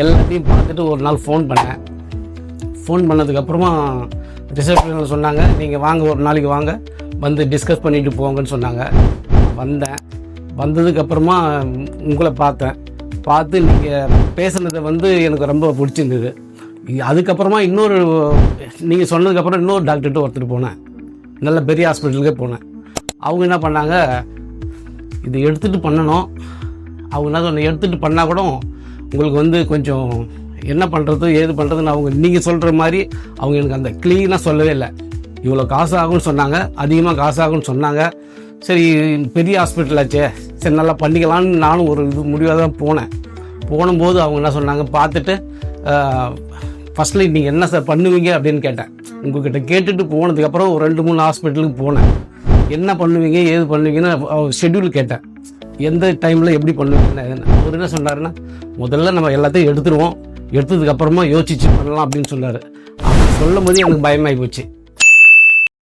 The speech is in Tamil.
எல்லாத்தையும் பார்த்துட்டு ஒரு நாள் ஃபோன் பண்ணேன். ஃபோன் பண்ணதுக்கப்புறமா ரிசப்ஷனில் சொன்னாங்க நீங்கள் வாங்க ஒரு நாளைக்கு வாங்க. வந்து டிஸ்கஸ் பண்ணிட்டு போங்கன்னு சொன்னாங்க. வந்தேன். வந்ததுக்கப்புறமா உங்களை பார்த்தேன். பார்த்து நீங்கள் பேசுனதை வந்து எனக்கு ரொம்ப பிடிச்சிருந்தது. அதுக்கப்புறமா இன்னொரு நீங்கள் சொன்னதுக்கப்புறம் இன்னொரு டாக்டர்கிட்ட ஒருத்தர் போனேன். நல்ல பெரிய ஹாஸ்பிட்டலுக்கே போனேன். அவங்க என்ன பண்ணாங்க இது எடுத்துகிட்டு பண்ணணும். அவங்க என்ன சொன்ன எடுத்துகிட்டு பண்ணால் கூட உங்களுக்கு வந்து கொஞ்சம் என்ன பண்ணுறது ஏது பண்ணுறதுன்னு அவங்க நீங்கள் சொல்கிற மாதிரி அவங்க எனக்கு அந்த க்ளீனாக சொல்லவே இல்லை. இவ்வளோ காசு ஆகும்னு சொன்னாங்க அதிகமாக காசு ஆகும்னு சொன்னாங்க. சரி பெரிய ஹாஸ்பிட்டல் ஆச்சே. சரி நல்லா பண்ணிக்கலாம்னு நானும் ஒரு இது முடிவாக தான் போனேன். போனும்போது அவங்க என்ன சொன்னாங்க பார்த்துட்டு ஃபஸ்ட்டில் நீங்கள் என்ன சார் பண்ணுவீங்க அப்படின்னு கேட்டேன். உங்ககிட்ட கேட்டுட்டு போனதுக்கப்புறம் ஒரு ரெண்டு மூணு ஹாஸ்பிட்டலுக்கு போனேன். என்ன பண்ணுவீங்க ஏது பண்ணுவீங்கன்னு ஷெட்யூல் கேட்டேன். எந்த டைமில் எப்படி பண்ணுவீங்கன்னு அவர் என்ன சொன்னாருன்னா முதல்ல நம்ம எல்லாத்தையும் எடுத்துருவோம். எடுத்ததுக்கப்புறமா யோசிச்சு பண்ணலாம் அப்படின்னு சொன்னார். அவர் சொல்லும் போது எனக்கு பயமாகி போச்சு.